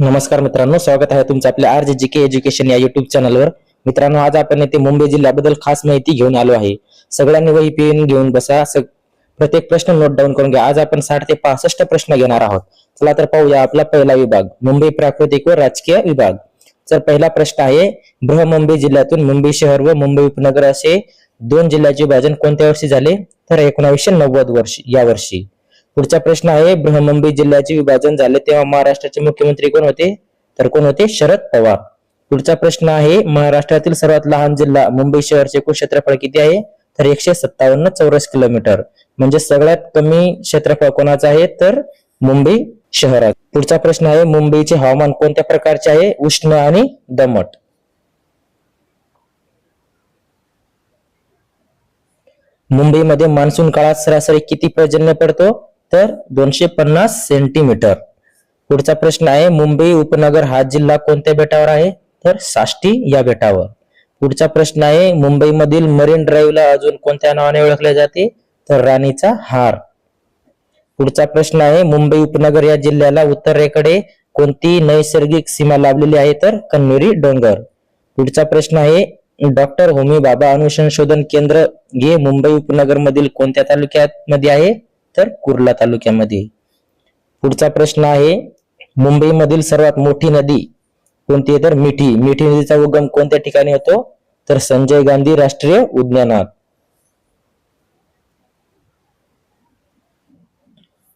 नमस्कार मित्रांनो स्वागत आहे तुमचं आपल्या आर जे जी के एज्युकेशन या युट्यूब चॅनलवर मित्रांनो आज आपण येथे मुंबई जिल्ह्याबद्दल खास माहिती घेऊन आलो आहे. सगळ्यांनी वही पेन घेऊन बसा. प्रत्येक प्रश्न नोट डाऊन करून घ्या. आज आपण साठ ते पासष्ट प्रश्न घेणार आहोत. चला तर पाहूया आपला पहिला विभाग मुंबई प्राकृतिक व राजकीय विभाग. तर पहिला प्रश्न आहे बृहमुंबई जिल्ह्यातून मुंबई शहर व मुंबई उपनगर असे दोन जिल्ह्याचे विभाजन कोणत्या वर्षी झाले? तर एकोणावीसशे नव्वद वर्षी या वर्षी. पुढचा प्रश्न आहे बृहमुंबई जिल्ह्याचे विभाजन झाले तेव्हा महाराष्ट्राचे मुख्यमंत्री कोण होते? तर कोण होते? शरद पवार. पुढचा प्रश्न आहे महाराष्ट्रातील सर्वात लहान जिल्हा मुंबई शहरचे एकूण क्षेत्रफळ किती आहे? तर एकशे सत्तावन्न चौरस किलोमीटर. म्हणजे सगळ्यात कमी क्षेत्रफळ कोणाचं आहे? तर मुंबई शहरात पुढचा प्रश्न आहे मुंबईचे हवामान कोणत्या प्रकारचे आहे? उष्ण आणि दमट. मुंबईमध्ये मान्सून काळात सरासरी किती पर्जन्य पडतो? तर दोनशे पन्नास सेंटीमीटर पुढचा प्रश्न आहे मुंबई उपनगर हा जिल्हा कोणत्या बेटावर आहे? तर साष्टी या बेटावर. पुढचा प्रश्न आहे मुंबईमधील मरीन ड्राईव्हला अजून कोणत्या नावाने ओळखले जाते? तर राणीचा हार. पुढचा प्रश्न आहे मुंबई उपनगर या जिल्ह्याला उत्तरेकडे कोणती नैसर्गिक सीमा लाभलेली आहे? तर कन्हेरी डोंगर. पुढचा प्रश्न आहे डॉक्टर होमी बाबा अनुसंशोधन केंद्र हे मुंबई उपनगर मधील कोणत्या तालुक्यात मध्ये आहे? तर कुर्ला तालुक्यामध्ये. पुढचा प्रश्न आहे मुंबईमधील सर्वात मोठी नदी कोणती आहे? तर मिठी. मिठी नदीचा उगम कोणत्या ठिकाणी होतो? तर संजय गांधी राष्ट्रीय उद्यानात.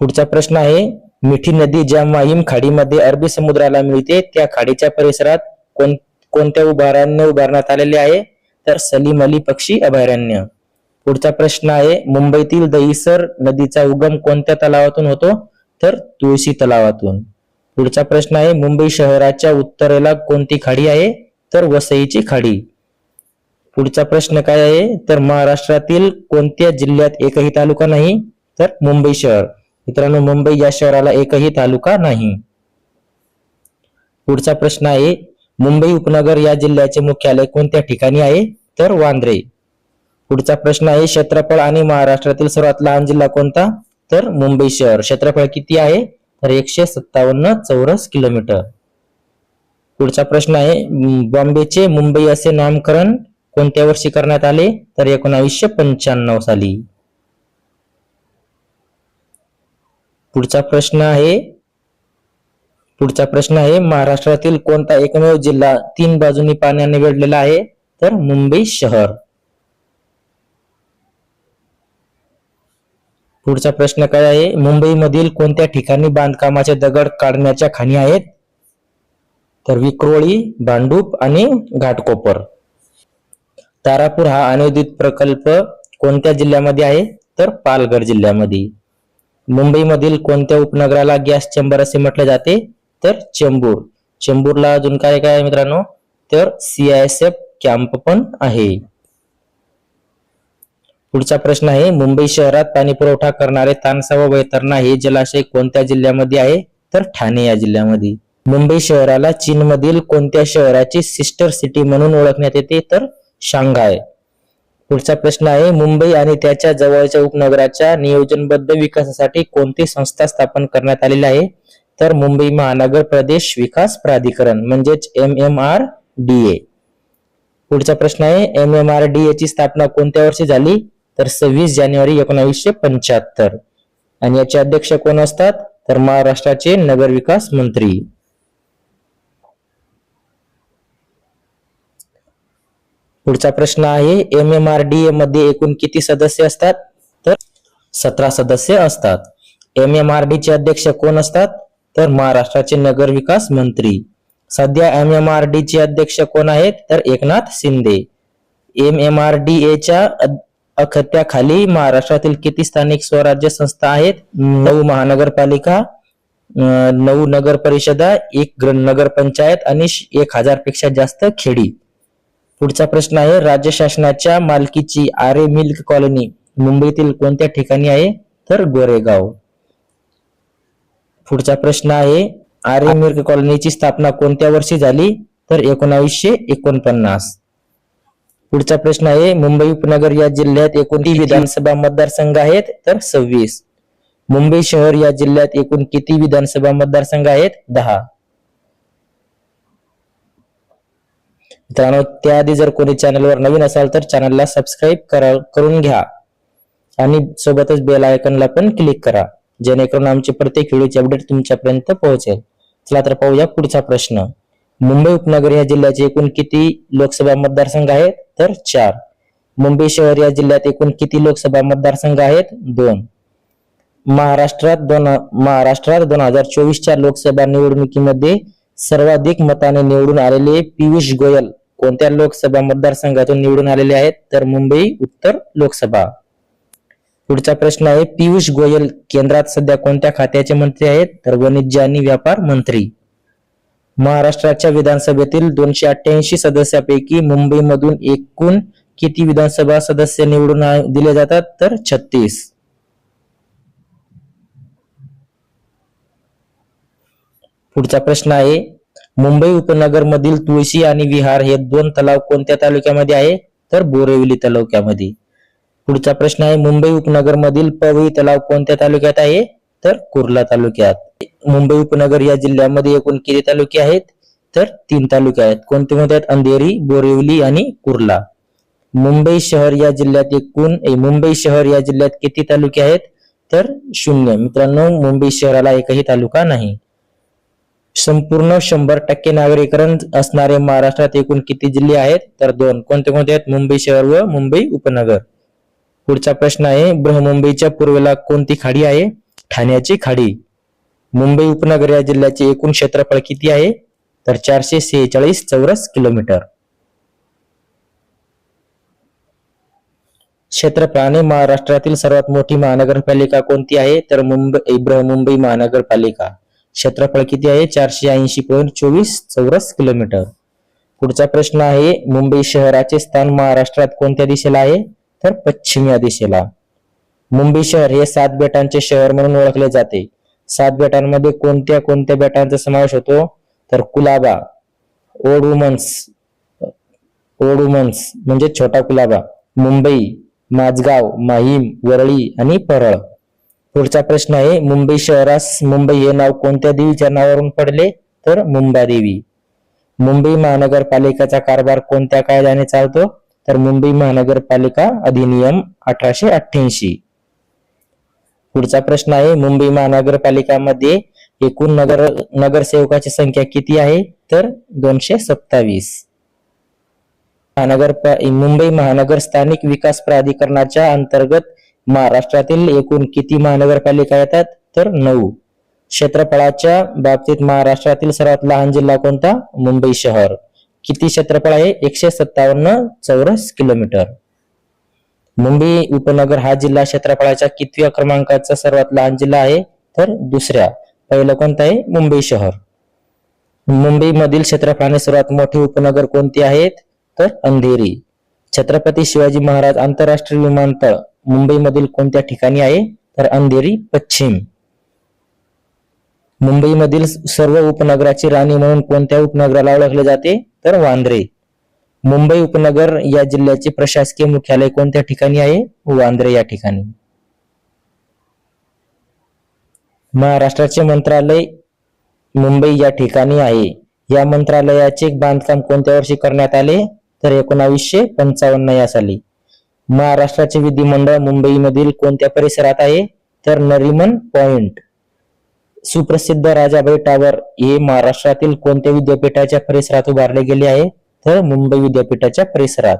पुढचा प्रश्न आहे मिठी नदी ज्या माहीम खाडीमध्ये अरबी समुद्राला मिळते त्या खाडीच्या परिसरात कोण कोणत्या उभारण्य उभारण्यात आलेले आहे? तर सलीम अली पक्षी अभयारण्य. पुढचा प्रश्न आहे मुंबईतील दहिसर नदीचा उगम कोणत्या तलावातून होतो? तर तुळशी तलावातून. पुढचा प्रश्न आहे मुंबई शहराच्या उत्तरेला कोणती खाडी आहे? तर वसईची खाडी. पुढचा प्रश्न काय आहे? तर महाराष्ट्रातील कोणत्या जिल्ह्यात एकही तालुका नाही? तर मुंबई शहर. मित्रांनो मुंबई या शहराला एकही तालुका नाही. पुढचा प्रश्न आहे मुंबई उपनगर या जिल्ह्याचे मुख्यालय कोणत्या ठिकाणी आहे? तर वांद्रे. पुढचा प्रश्न आहे क्षेत्रफळ आणि महाराष्ट्रातील सर्वात लहान जिल्हा कोणता? तर मुंबई शहर. क्षेत्रफळ किती आहे? तर एकशे सत्तावन्न चौरस किलोमीटर. पुढचा प्रश्न आहे बॉम्बेचे मुंबई असे नामकरण कोणत्या वर्षी करण्यात आले? तर एकोणावीसशे पंच्याण्णव साली. पुढचा प्रश्न आहे पुढचा प्रश्न आहे महाराष्ट्रातील कोणता एकमेव जिल्हा तीन बाजूनी पाण्याने वेढलेला आहे? तर मुंबई शहर. पुढचा प्रश्न काय आहे? मुंबईमधील कोणत्या ठिकाणी बांधकामाचे दगड काढण्याच्या खाणी आहेत? तर विक्रोळी भांडूप आणि घाटकोपर. तारापूर हा अनवधित प्रकल्प कोणत्या जिल्ह्यामध्ये आहे? तर पालघर जिल्ह्यामध्ये. मुंबईमधील कोणत्या उपनगराला गॅस चेंबर असे म्हटले जाते? तर चेंबूर. चेंबूरला अजून काय काय आहे मित्रांनो? तर सीआयएसएफ कॅम्प पण आहे. पुढचा प्रश्न आहे मुंबई शहरात पाणी पुरवठा करणारे तानसा व वैतरणा हे जलाशय कोणत्या जिल्ह्यामध्ये आहे? तर ठाणे या जिल्ह्यामध्ये. मुंबई शहराला चीनमधील कोणत्या शहराची सिस्टर सिटी म्हणून ओळखण्यात येते? तर शांघाय. पुढचा प्रश्न आहे मुंबई आणि त्याच्या जवळच्या उपनगराच्या नियोजनबद्ध विकासासाठी कोणती संस्था स्थापन करण्यात आलेली आहे? तर मुंबई महानगर प्रदेश विकास प्राधिकरण म्हणजेच M M R D A पुढचा प्रश्न आहे M M R D A ची स्थापना कोणत्या वर्षी झाली? तर सव्वीस जानेवारी एकोणावीसशे पंच्याहत्तर. आणि याचे अध्यक्ष कोण असतात? तर महाराष्ट्राचे नगर विकास मंत्री. पुढचा प्रश्न आहे M M R D A मध्ये एकूण किती सदस्य असतात? तर सतरा सदस्य असतात. एम एम आर डी चे अध्यक्ष कोण असतात? तर महाराष्ट्राचे नगर विकास मंत्री. सध्या एम एम आर डी चे अध्यक्ष कोण आहेत? तर Eknath Shinde. M M R D एच्या अखत्याखाली महाराष्ट्रातील किती स्थानिक स्वराज्य संस्था आहेत? नऊ महानगरपालिका नऊ नगर परिषदा एक नगर पंचायत आणि एक हजारपेक्षा जास्त खेडी. पुढचा प्रश्न आहे राज्य शासनाच्या मालकीची आरे मिल्क कॉलनी मुंबईतील कोणत्या ठिकाणी आहे? तर गोरेगाव. पुढचा प्रश्न आहे आरे मिल्क कॉलनीची स्थापना कोणत्या वर्षी झाली? तर एकोणावीसशे एकोणपन्नास. पुढचा प्रश्न आहे मुंबई उपनगर या जिल्ह्यात एकूण किती? विधानसभा मतदारसंघ आहेत तर सव्वीस. मुंबई शहर या जिल्ह्यात एकूण किती विधानसभा मतदारसंघ आहेत? दहा. मित्रांनो त्याआधी जर कोणी चॅनलवर नवीन असाल तर चॅनलला सबस्क्राईब करून घ्या. आणि सोबतच बेल आयकनला पण क्लिक करा जेणेकरून आमचे प्रत्येक व्हिडिओचे अपडेट तुमच्यापर्यंत पोहोचेल. चला तर पाहूया पुढचा प्रश्न. मुंबई उपनगर या जिल्ह्याचे एकूण किती लोकसभा मतदारसंघ आहेत? तर चार. मुंबई शहर या जिल्ह्यात एकूण किती लोकसभा मतदारसंघ आहेत? दोन. महाराष्ट्रात दोन महाराष्ट्रात दोन हजार चोवीसच्या लोकसभा निवडणुकीमध्ये सर्वाधिक मताने निवडून आलेले पियुष गोयल कोणत्या लोकसभा मतदारसंघातून निवडून आलेले आहेत? तर मुंबई उत्तर लोकसभा. पुढचा प्रश्न आहे पियुष गोयल केंद्रात सध्या कोणत्या खात्याचे मंत्री आहेत? तर वाणिज्य आणि व्यापार मंत्री. महाराष्ट्राच्या विधानसभेतील दोनशे अठ्ठ्याऐंशी सदस्यापैकी मुंबईमधून एकूण किती विधानसभा सदस्य निवडून दिले जातात? तर छत्तीस. पुढचा प्रश्न आहे मुंबई उपनगर मधील तुळशी आणि विहार हे दोन तलाव कोणत्या तालुक्यामध्ये आहे? तर बोरिवली तालुक्यामध्ये. पुढचा प्रश्न आहे मुंबई उपनगर मधील पवई तलाव कोणत्या तालुक्यात आहे? तर कुर्ला तालुक्यात. मुंबई उपनगर या जिल्ह्यामध्ये एकूण किती तालुके आहेत? तर तीन तालुके आहेत. कोणते कोणते आहेत? अंधेरी बोरिवली आणि कुर्ला. मुंबई शहर या जिल्ह्यात एकूण मुंबई शहर या जिल्ह्यात किती तालुके आहेत? तर शून्य. मित्रांनो मुंबई शहराला एकही तालुका नाही. संपूर्ण शंभर टक्के नागरीकरण असणारे महाराष्ट्रात एकूण किती जिल्हे आहेत? तर दोन. कोणते कोणते आहेत? मुंबई शहर व मुंबई उपनगर. पुढचा प्रश्न आहे बृहमुंबईच्या पूर्वेला कोणती खाडी आहे? ठाण्याची खाडी. मुंबई उपनगर या जिल्ह्याचे एकूण क्षेत्रफळ किती आहे? तर चारशे सेहेचाळीस चौरस किलोमीटर. क्षेत्रफळाने महाराष्ट्रातील सर्वात मोठी महानगरपालिका कोणती आहे? तर मुंबई बृहमुंबई महानगरपालिका. क्षेत्रफळ किती आहे? चारशे ऐंशी पॉईंट चोवीस चौरस किलोमीटर. पुढचा प्रश्न आहे मुंबई शहराचे स्थान महाराष्ट्रात कोणत्या दिशेला आहे? तर पश्चिम या दिशेला. मुंबई शहर हे सात बेटांचे शहर म्हणून ओळखले जाते. सात बेटांमध्ये कोणत्या कोणत्या बेटांचा समावेश होतो? तर कुलाबा ओडुमन्स ओडुमन्स म्हणजे छोटा कुलाबा. मुंबई माझगाव माहीम वरळी आणि परळ. पुढचा प्रश्न आहे मुंबई शहरास मुंबई हे नाव कोणत्या देवीच्या नावावरून पडले? तर मुंबादेवी मुंबई महानगरपालिकेचा कारभार कोणत्या कायद्याने चालतो? तर मुंबई महानगरपालिका अधिनियम अठराशे अठ्ठ्याऐंशी. पुढचा प्रश्न आहे मुंबई महानगरपालिकामध्ये एकूण नगर नगरसेवकाची संख्या किती आहे? तर दोनशे सत्तावीस. महानगर मुंबई महानगर स्थानिक विकास प्राधिकरणाच्या अंतर्गत महाराष्ट्रातील एकूण किती महानगरपालिका येतात? तर नऊ. क्षेत्रफळाच्या बाबतीत महाराष्ट्रातील सर्वात लहान जिल्हा कोणता? मुंबई शहर. किती क्षेत्रफळ आहे? एकशे सत्तावन्न चौरस किलोमीटर. मुंबई उपनगर हा जिल्हा क्षेत्रफळाच्या कितव्या क्रमांकाचा सर्वात लहान जिल्हा आहे? तर दुसऱ्या. पहिलं कोणतं आहे? मुंबई शहर. मुंबई मधील क्षेत्रफळाने सर्वात मोठे उपनगर कोणते आहेत? तर अंधेरी. छत्रपती शिवाजी महाराज आंतरराष्ट्रीय विमानतळ मुंबईमधील कोणत्या ठिकाणी आहे? तर अंधेरी पश्चिम. मुंबईमधील सर्व उपनगराची राणी म्हणून कोणत्या उपनगराला ओळखले जाते? तर वांद्रे. मुंबई उपनगर या जिल्ह्याचे प्रशासकीय मुख्यालय कोणत्या ठिकाणी आहे? वांद्रे या ठिकाणी. महाराष्ट्राचे मंत्रालय मुंबई या ठिकाणी आहे. या मंत्रालयाचे बांधकाम कोणत्या वर्षी करण्यात आले? तर एकोणावीसशे पंचावन्न या साली. महाराष्ट्राचे विधिमंडळ मुंबईमधील कोणत्या परिसरात आहे? तर नरिमन पॉइंट. सुप्रसिद्ध राजाबाई टावर हे महाराष्ट्रातील कोणत्या विद्यापीठाच्या परिसरात उभारले गेले आहे? तर मुंबई विद्यापीठाच्या परिसरात.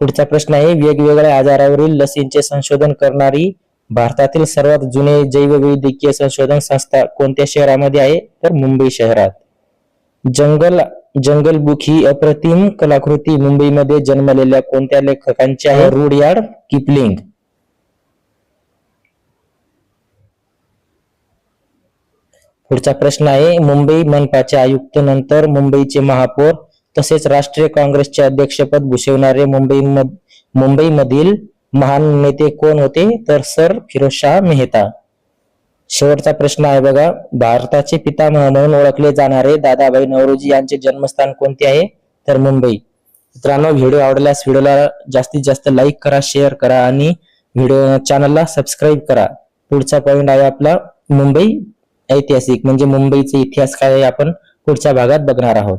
पुढचा प्रश्न आहे वेगवेगळ्या आजारावरील लसींचे संशोधन करणारी भारतातील सर्वात जुने जैववैद्यकीय संशोधन संस्था कोणत्या शहरामध्ये आहे? तर मुंबई शहरात. जंगल जंगल बुक ही अप्रतिम कलाकृती मुंबईमध्ये जन्मलेल्या कोणत्या लेखकांची आहे? Rudyard Kipling. पुढचा प्रश्न आहे मुंबई मनपाचे आयुक्त नंतर मुंबईचे महापौर तसेच राष्ट्रीय काँग्रेसचे अध्यक्षपद भूषवणारे मुंबई मुंबईमधील महान नेते कोण होते? तर सर फिरोजशाह मेहता. शेवटचा प्रश्न आहे बघा. भारताचे पितामह म्हणून ओळखले जाणारे दादाभाई नवरोजी यांचे जन्मस्थान कोणते आहे? तर मुंबई. मित्रांनो व्हिडिओ आवडल्यास व्हिडिओला जास्तीत जास्त लाईक करा शेअर करा आणि व्हिडिओ चॅनलला सबस्क्राईब करा. पुढचा पॉइंट आहे आपला मुंबई ऐतिहासिक म्हणजे मुंबईचा इतिहास काय आहे आपण पुढच्या भागात बघणार आहोत.